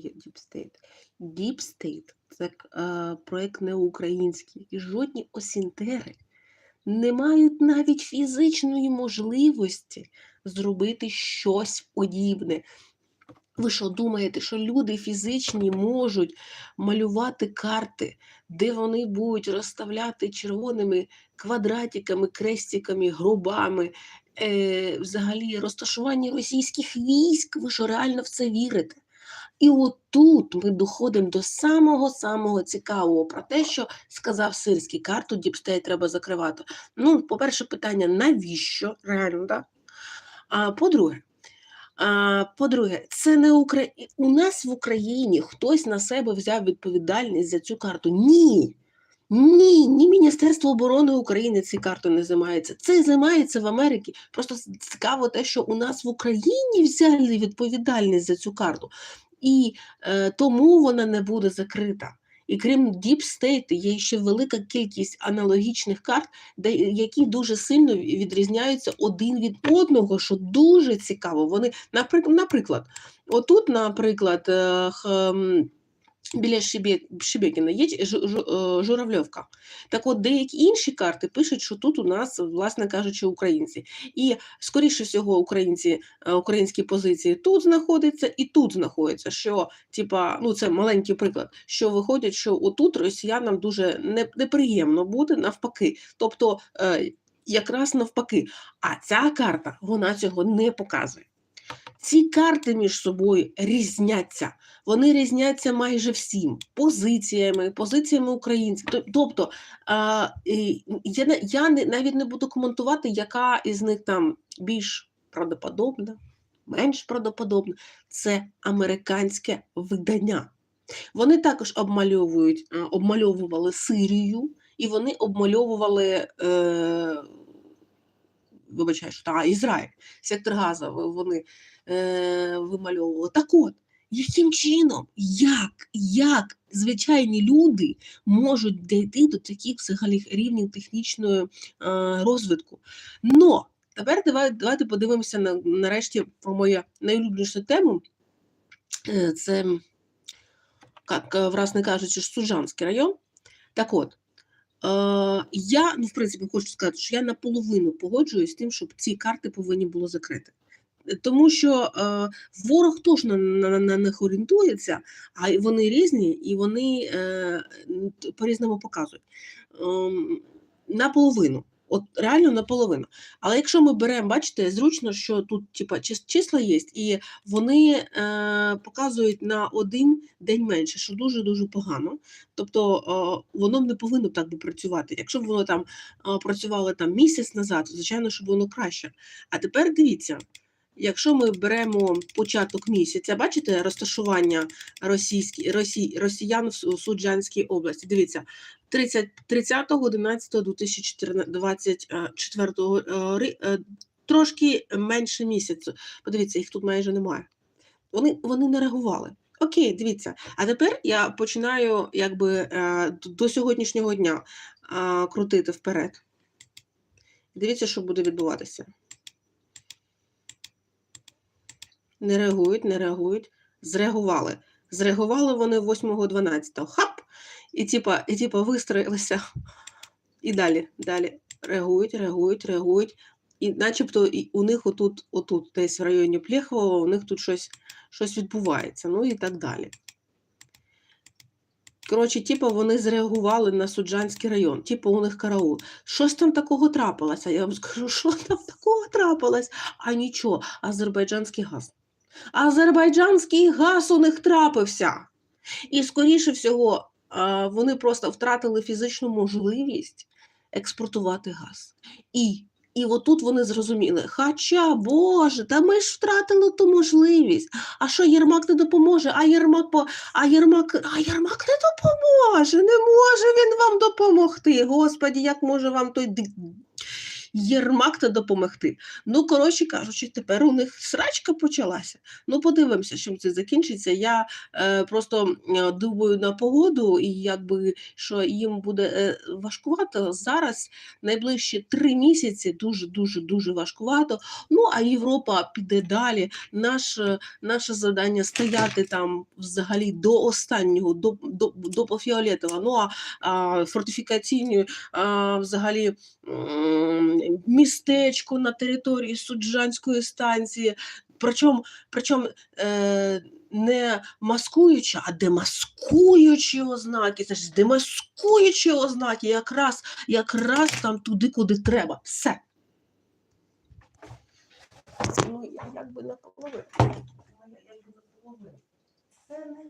є? Deep State – це е, проект не український. І жодні осінтери не мають навіть фізичної можливості зробити щось подібне. Ви що думаєте, що люди фізичні можуть малювати карти, де вони будуть розставляти червоними квадратиками, крестиками, грубами, е, взагалі розташування російських військ? Ви що реально в це вірите? І отут ми доходимо до самого-самого цікавого про те, що сказав Сирський, карту Діпстей треба закривати. Ну, по-перше, питання, навіщо? Реально, так? А по-друге, а, по-друге, це не Укра... у нас в Україні хтось на себе взяв відповідальність за цю карту. Ні. Ні, ні Міністерство оборони України цією картою не займається. Це займається в Америці. Просто цікаво те, що у нас в Україні взяли відповідальність за цю карту, і е, тому вона не буде закрита. І крім State, є ще велика кількість аналогічних карт, де, які дуже сильно відрізняються один від одного, що дуже цікаво. Вони, наприклад, наприклад отут, наприклад, е, біля Шибє, Шибекіна є е, Журавльовка. Так от деякі інші карти пишуть, що тут у нас, власне кажучи, українці. І, скоріше всього, українці, е, українські позиції тут знаходяться і тут знаходяться. Що, типа, ну це маленький приклад, що виходить, що отут росіянам дуже неприємно буде навпаки. Тобто, е, якраз навпаки. А ця карта вона цього не показує. Ці карти між собою різняться. Вони різняться майже всім позиціями, позиціями українців. Тобто я, я навіть не буду коментувати, яка із них там більш правдоподобна, менш правдоподобна. Це американське видання. Вони також обмальовують, обмальовували Сирію, і вони обмальовували. Е, Вибачаю, що та, Ізраїль, сектор Газа вони е, вимальовували. Так от, яким чином, як, як звичайні люди можуть дійти до таких взагалі рівнів технічної е, розвитку? Но тепер давай, давайте подивимося на, нарешті про мою найулюбленішу тему. Е, Це, як, власне кажучи, Суджанський район. Так от, я, ну, в принципі, хочу сказати, що я наполовину погоджуюсь з тим, щоб ці карти повинні були закрити. Е, Тому що е, ворог теж на, на, на них орієнтується, а вони різні і вони е, по-різному показують. е, наполовину. От реально наполовину. Але якщо ми беремо, бачите, зручно, що тут типа, числа є, і вони е, показують на один день менше, що дуже-дуже погано. Тобто е, воно не повинно так би працювати. Якщо б воно там е, працювало там місяць назад, звичайно, що воно краще. А тепер дивіться, якщо ми беремо початок місяця, бачите розташування російські, росі, росіян в Суджанській області. Дивіться, 30, 30 11 2024 е, ри- е, трошки менше місяцю. Подивіться, їх тут майже немає. Вони, вони не реагували. Окей, дивіться. А тепер я починаю якби е, до сьогоднішнього дня е, крутити вперед. Дивіться, що буде відбуватися. Не реагують, не реагують. Зреагували. Зреагували вони 8-12. Хап! І типа, і типа вистроїлися. І далі, далі. Реагують, реагують, реагують. І начебто і у них отут, отут, десь в районі Плєхова, у них тут щось, щось відбувається, ну і так далі. Коротше, типу, вони зреагували на Суджанський район, типу, у них караул. Щось там такого трапилося. Я вам скажу, що там такого трапилось? А нічого, азербайджанський газ. Азербайджанський газ у них трапився. І, скоріше всього, вони просто втратили фізичну можливість експортувати газ. І, і отут вони зрозуміли: хоча, Боже, та ми ж втратили ту можливість. А що Єрмак не допоможе? А Єрмак, по... а Єрмак, а Єрмак не допоможе, не може він вам допомогти. Господі, як може вам той Єрмак та допомогти. Ну, коротше кажучи, тепер у них срачка почалася. Ну, подивимося, чим це закінчиться. Я е, просто е, думаю на погоду, і якби що їм буде е, важкувато зараз. Найближчі три місяці дуже дуже дуже важкувато. Ну а Європа піде далі. Наше, наше завдання стояти там взагалі до останнього, до, до, до пофіолетова. Ну а, а фортифікаційні а, взагалі містечко на території суджанської станції. Причому, причому е, не маскуючи, а демаскуючі ознаки. Це ж демаскуючі ознаки, якраз, якраз там туди, куди треба. Все. Ну, я якби наполовину. Я якби наполовину. Це не